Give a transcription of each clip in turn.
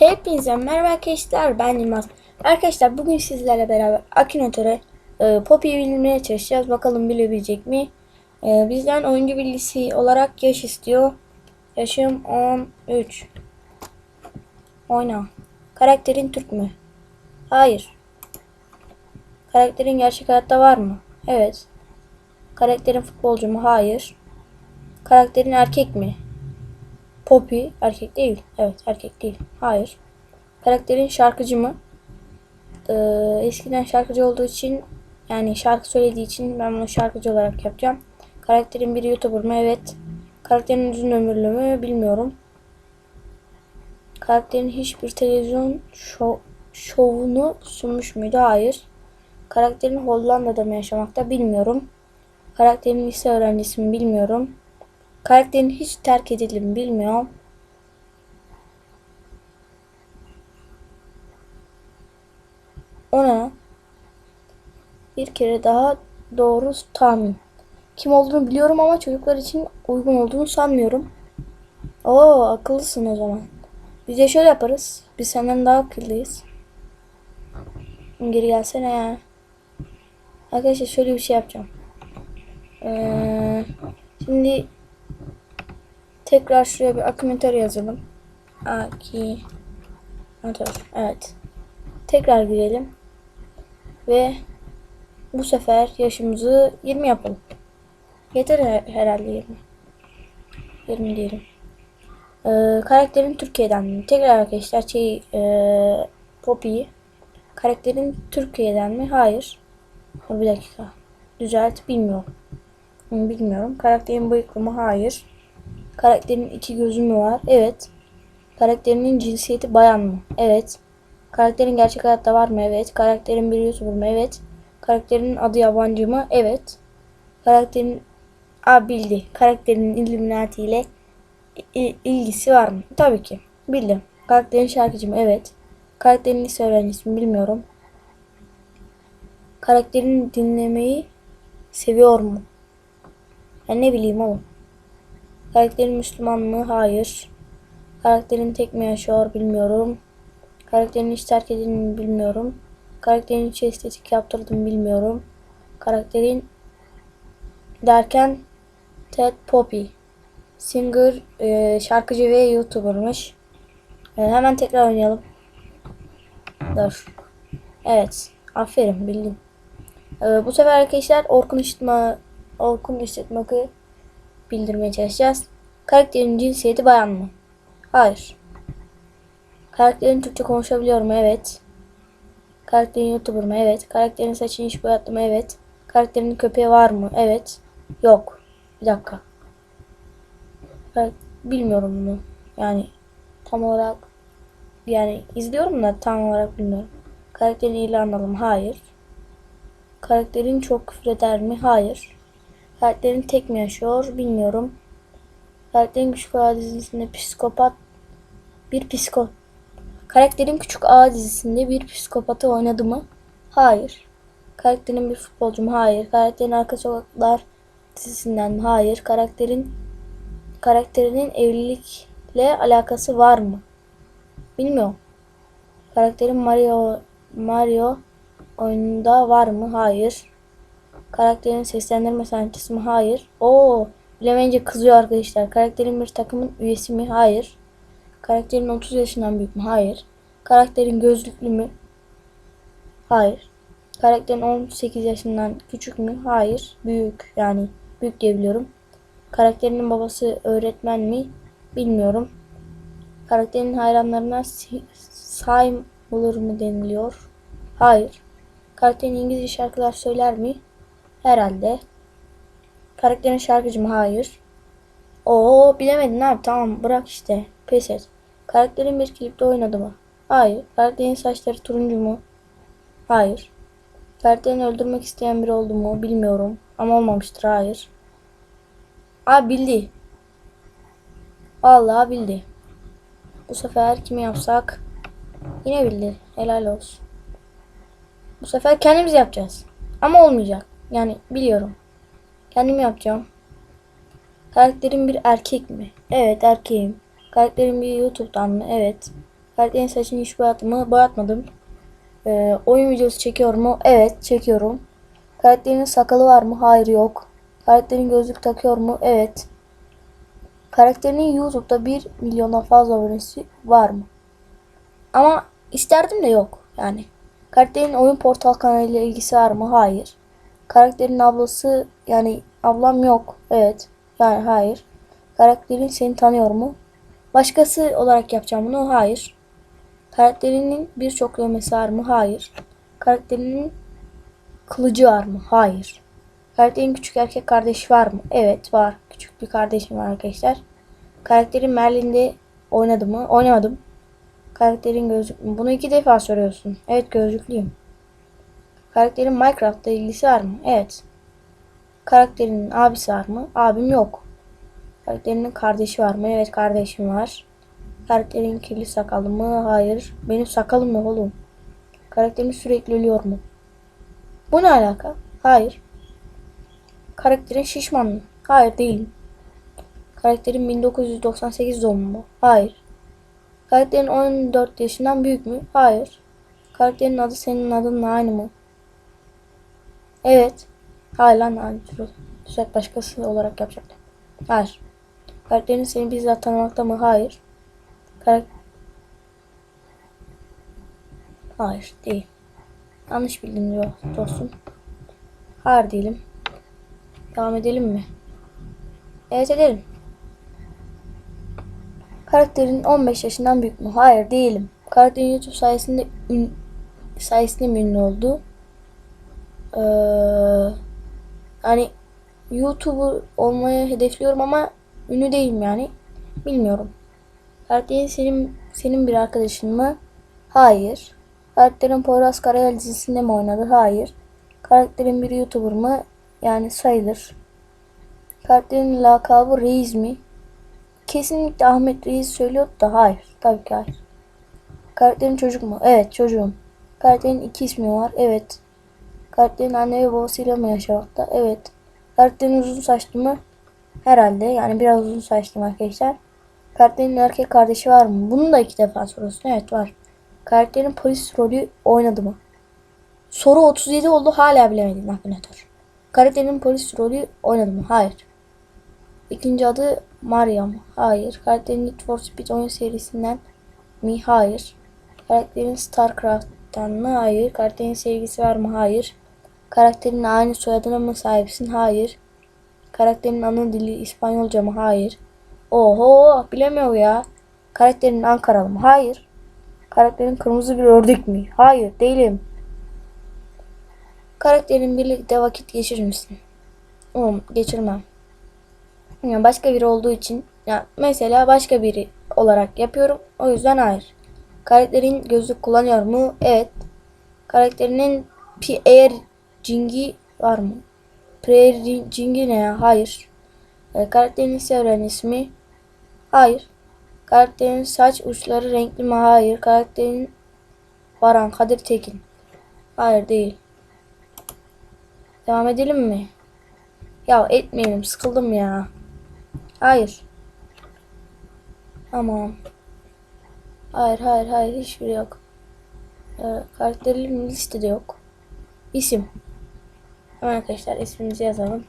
Hepinize merhaba arkadaşlar ben Yılmaz. Arkadaşlar bugün sizlerle beraber Akinator'a e, Poppy'yi bilmeye çalışacağız. Bakalım bilebilecek mi? E, bizden oyuncu bilgisi olarak yaş istiyor. Yaşım 13. Oyna. Karakterin Türk mü? Hayır. Karakterin gerçek hayatta var mı? Evet. Karakterin futbolcu mu? Hayır. Karakterin erkek mi? Poppy erkek değil. Evet erkek değil. Hayır. Karakterin şarkıcı mı? Ee, eskiden şarkıcı olduğu için yani şarkı söylediği için ben bunu şarkıcı olarak yapacağım. Karakterin bir YouTuber mı? Evet. Karakterin uzun ömürlü mü? Bilmiyorum. Karakterin hiçbir televizyon şov, şovunu sunmuş muydu? Hayır. Karakterin Hollanda'da mı yaşamakta? Bilmiyorum. Karakterin lise öğrencisi mi? Bilmiyorum. Karakterin hiç terk edildi mi bilmiyorum. Ona bir kere daha doğru tahmin. Kim olduğunu biliyorum ama çocuklar için uygun olduğunu sanmıyorum. Oo akıllısın o zaman. Biz de şöyle yaparız. Biz senden daha akıllıyız. Geri gelsene ya. Arkadaşlar şöyle bir şey yapacağım. Ee, şimdi tekrar şuraya bir akümitör yazalım. Akümitör. Evet. Tekrar girelim. Ve bu sefer yaşımızı 20 yapalım. Yeter her- herhalde 20. 20 diyelim. Ee, karakterin Türkiye'den mi? Tekrar arkadaşlar şey ee, Poppy. Karakterin Türkiye'den mi? Hayır. Bir dakika. Düzelt bilmiyorum. Bilmiyorum. Karakterin bıyıklı mı? Hayır. Karakterin iki gözü mü var? Evet. Karakterinin cinsiyeti bayan mı? Evet. Karakterin gerçek hayatta var mı? Evet. Karakterin bir YouTuber mı? Evet. Karakterinin adı yabancı mı? Evet. Karakterin A bildi. Karakterinin Illuminati ile ilgisi var mı? Tabii ki. Bildim. Karakterin şarkıcı mı? Evet. Karakterin lise öğrencisi mi? Bilmiyorum. Karakterin dinlemeyi seviyor mu? Ben ne bileyim oğlum. Karakterin Müslüman mı? Hayır. Karakterin tek mi yaşıyor? Bilmiyorum. Karakterin hiç terk edildi mi? Bilmiyorum. Karakterin hiç estetik yaptırdım bilmiyorum. Karakterin derken Ted Poppy. Singer, e, şarkıcı ve YouTuber'mış. E, hemen tekrar oynayalım. Dur. Evet. Aferin bildin. E, bu sefer arkadaşlar Orkun İşitma Orkun İşitmak'ı bildirmeye çalışacağız. Karakterin cinsiyeti bayan mı? Hayır. Karakterin Türkçe konuşabiliyor mu? Evet. Karakterin YouTuber mı? Evet. Karakterin saçını hiç boyattı mı? Evet. Karakterin köpeği var mı? Evet. Yok. Bir dakika. Ben bilmiyorum bunu. Yani tam olarak yani izliyorum da tam olarak bilmiyorum. Karakterin İrlandalı mı? Hayır. Karakterin çok küfür eder mi? Hayır. Karakterin tek mi yaşıyor? Bilmiyorum. Karakterin Küçük Ağa dizisinde psikopat bir psiko Karakterin Küçük Ağa dizisinde bir psikopatı oynadı mı? Hayır. Karakterin bir futbolcu mu? Hayır. Karakterin Arka Sokaklar dizisinden mi? Hayır. Karakterin karakterinin evlilikle alakası var mı? Bilmiyorum. Karakterin Mario Mario oyununda var mı? Hayır. Karakterin seslendirme sanatçısı mı? Hayır. Oo, bilemeyince kızıyor arkadaşlar. Karakterin bir takımın üyesi mi? Hayır. Karakterin 30 yaşından büyük mü? Hayır. Karakterin gözlüklü mü? Hayır. Karakterin 18 yaşından küçük mü? Hayır. Büyük yani büyük diyebiliyorum. Karakterinin babası öğretmen mi? Bilmiyorum. Karakterin hayranlarına si- sayılır mı deniliyor? Hayır. Karakterin İngilizce şarkılar söyler mi? Herhalde. Karakterin şarkıcı mı? Hayır. Oo bilemedin abi tamam bırak işte. Pes et. Karakterin bir klipte oynadı mı? Hayır. Karakterin saçları turuncu mu? Hayır. Karakterini öldürmek isteyen biri oldu mu? Bilmiyorum. Ama olmamıştır. Hayır. Aa bildi. Vallahi bildi. Bu sefer kimi yapsak? Yine bildi. Helal olsun. Bu sefer kendimiz yapacağız. Ama olmayacak. Yani biliyorum. Kendim yapacağım. Karakterin bir erkek mi? Evet erkeğim. Karakterin bir YouTube'dan mı? Evet. Karakterin saçını hiç boyattım mı? Boyatmadım. Ee, oyun videosu çekiyor mu? Evet çekiyorum. Karakterin sakalı var mı? Hayır yok. Karakterin gözlük takıyor mu? Evet. Karakterinin YouTube'da 1 milyona fazla abonesi var mı? Ama isterdim de yok yani. Karakterin oyun portal kanalıyla ilgisi var mı? Hayır. Karakterin ablası yani ablam yok. Evet. Yani hayır. Karakterin seni tanıyor mu? Başkası olarak yapacağım bunu? Hayır. Karakterinin birçok dövmesi var mı? Hayır. Karakterinin kılıcı var mı? Hayır. Karakterin küçük erkek kardeşi var mı? Evet var. Küçük bir kardeşim var arkadaşlar. Karakterin Merlin'de oynadı mı? Oynamadım. Karakterin gözlük mü? Bunu iki defa soruyorsun. Evet gözlüklüyüm. Karakterin Minecraft'ta ilgisi var mı? Evet. Karakterinin abisi var mı? Abim yok. Karakterinin kardeşi var mı? Evet kardeşim var. Karakterin kirli sakalı mı? Hayır. Benim sakalım yok oğlum. Karakterin sürekli ölüyor mu? Bu ne alaka? Hayır. Karakterin şişman mı? Hayır değilim. Karakterin 1998 doğumlu mu? Hayır. Karakterin 14 yaşından büyük mü? Hayır. Karakterin adı senin adınla aynı mı? Evet. Lan aynı. Düzelt başkası olarak yapacaktım. Hayır. Karakterin seni bizzat tanımakta mı? Hayır. Karakter... Hayır değil. Yanlış bildim diyor dostum. Hayır değilim. Devam edelim mi? Evet edelim. Karakterin 15 yaşından büyük mü? Hayır değilim. Karakterin YouTube sayesinde ün, sayesinde mi ünlü oldu? Ee, hani YouTuber olmayı hedefliyorum ama ünlü değilim yani. Bilmiyorum. Karakterin senin, senin bir arkadaşın mı? Hayır. Karakterin Poyraz Karayel dizisinde mi oynadı? Hayır. Karakterin bir YouTuber mı? Yani sayılır. Karakterin lakabı Reis mi? Kesinlikle Ahmet Reis söylüyordu da hayır. Tabii ki hayır. Karakterin çocuk mu? Evet çocuğum. Karakterin iki ismi var. Evet. Karakterin anne ve babasıyla mı yaşamakta? Evet. Karakterin uzun saçlı mı? Herhalde. Yani biraz uzun saçlıyım arkadaşlar. Karakterin erkek kardeşi var mı? Bunu da iki defa soruyorsun. Evet var. Karakterin polis rolü oynadı mı? Soru 37 oldu. Hala bilemedin Akinator. Karakterin polis rolü oynadı mı? Hayır. İkinci adı Maria mı? Hayır. Karakterin Need for Speed oyun serisinden mi? Hayır. Karakterin Starcraft'tan mı? Hayır. Karakterin sevgisi var mı? Hayır. Karakterin aynı soyadına mı sahipsin? Hayır. Karakterin ana dili İspanyolca mı? Hayır. Oho bilemiyor ya. Karakterin Ankaralı mı? Hayır. Karakterin kırmızı bir ördek mi? Hayır değilim. Karakterin birlikte vakit geçirir misin? Oğlum geçirmem. Yani başka biri olduğu için ya mesela başka biri olarak yapıyorum. O yüzden hayır. Karakterin gözlük kullanıyor mu? Evet. Karakterinin Pierre Jingi var mı? Pierre Jingi ne? Hayır. E, karakterin Sevren ismi? Hayır. Karakterin saç uçları renkli mi? Hayır. Karakterin Baran Kadir Tekin. Hayır değil. Devam edelim mi? Ya etmeyelim. Sıkıldım ya. Hayır. Tamam. Hayır hayır hayır hiçbiri yok. Ee, karakterlerin listede yok. İsim. Hemen arkadaşlar ismimizi yazalım.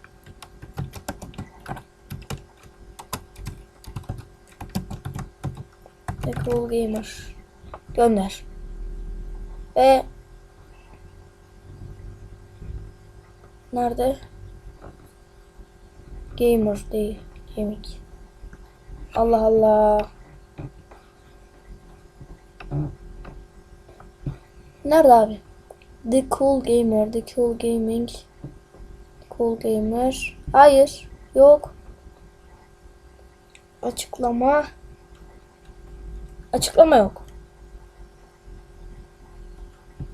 The Cool Gamer. Gönder. Ve Nerede? Gamer değil. Gaming. Allah Allah. Nerede abi? The Cool Gamer, The Cool Gaming. Cool Gamer. Hayır. Yok. Açıklama. Açıklama yok.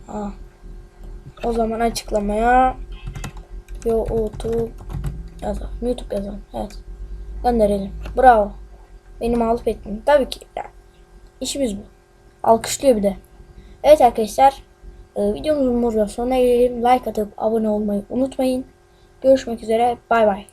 Ha. O zaman açıklamaya YouTube yazalım. YouTube yazalım. Evet. Gönderelim. Bravo. Benim alıp ettim. Tabii ki. Yani, işimiz bu. Alkışlıyor bir de. Evet arkadaşlar. E, videomuzun burada sonuna gelelim. Like atıp abone olmayı unutmayın. Görüşmek üzere. Bay bay.